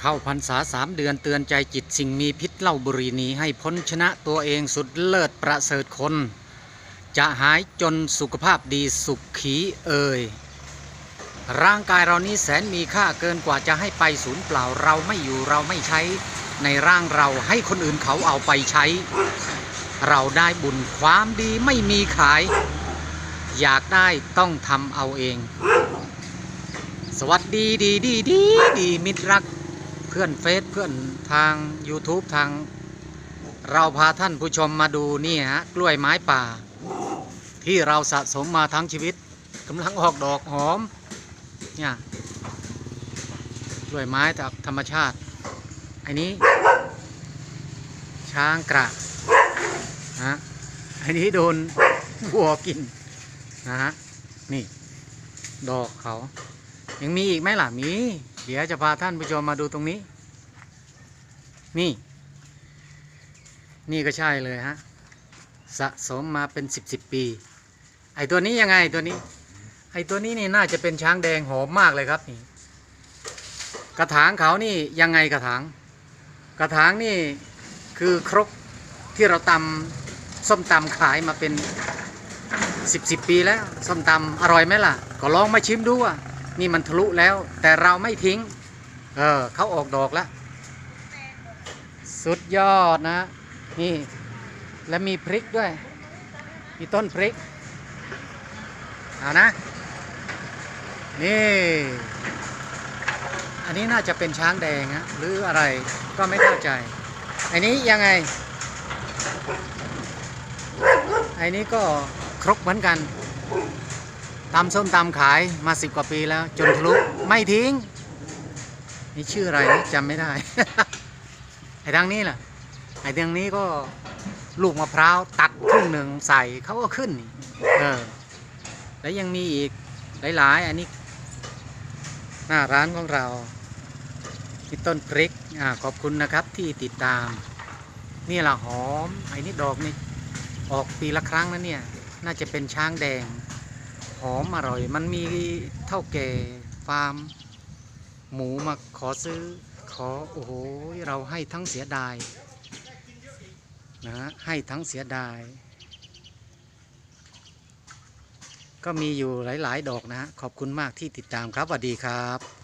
เข้าพรรษาสามเดือนเตือนใจจิตสิ่งมีพิษเหล้าบุรีหนี้ให้พ้นชนะตัวเองสุดเลิศประเสริฐคน จะหายจนสุขภาพดีสุขขีเอ่ยร่างกายเรานี้แสนมีค่าเกินกว่าจะให้ไปศูนย์เปล่าเราไม่อยู่เราไม่ใช้ ในร่างเราให้คนอื่นเขาเอาไปใช้ เราได้บุญความดีไม่มีขาย อยากได้ต้องทำเอาเอง สวัสดีดีดีดีดีมิตรรัก พื่อนเฟซเพื่อนทาง YouTube ทาง เราพาท่านผู้ชมมาดูนี่ฮะกล้วยไม้ป่า ที่เราสะสมมาทั้งชีวิตกำลังออกดอกหอมเนี่ยกล้วยไม้จากธรรมชาติ อันนี้ ช้างกระนะอันนี้โดนวัวกินนะฮะนี่ ดอกเขา ยังมีอีกไหมล่ะมี เดี๋ยวจะพาท่านผู้ชมมาดูตรงนี้ นี่ นี่ก็ใช่เลยฮะ สะสมมาเป็นสิบสิบปี ไอตัวนี้ยังไงตัวนี้ ไอตัวนี้นี่น่าจะเป็นช้างแดงหอมมากเลยครับนี่ กระถางเขานี่ยังไงกระถาง กระถางนี่คือครกที่เราตำส้มตำขายมาเป็นสิบสิบปีแล้ว ส้มตำอร่อยไหมล่ะ ก็ลองมาชิมดูอะ นี่มันทะลุแล้ว แต่เราไม่ทิ้ง เออเขาออกดอกแล้ว สุดยอดนะ นี่ และมีพริกด้วย มีต้นพริก เอานะ นี่ อันนี้น่าจะเป็นช้างแดงฮะหรืออะไรก็ไม่เข้าใจ อันนี้ยังไง อันนี้ก็ครกเหมือนกัน ตำส้มตำขายมาสิบกว่าปีแล้ว จนทะลุไม่ทิ้ง นี่ชื่ออะไรจำไม่ได้ ไอ้ทางนี้ล่ะ ไอ้ทางนี้ก็ลูกมะพร้าวตัดครึ่งหนึ่งใส่เขาก็ขึ้นเออแล้วยังมีอีกหลายๆ อันนี้ หน้าร้านของเรามีต้นพริกอ่าขอบคุณนะครับที่ติดตาม นี่แหละหอม ไอ้นี่ดอกนี่ออกปีละครั้งนะเนี่ย น่าจะเป็นช้างแดง หอมอร่อย มันมีเท่าแก่ฟาร์ม หมูมาขอซื้อ ขอโอ้โหเราให้ทั้งเสียดายนะฮะให้ทั้งเสียดาย ก็มีอยู่หลาย ๆ ดอกนะฮะขอบคุณมากที่ติดตามครับสวัสดีครับ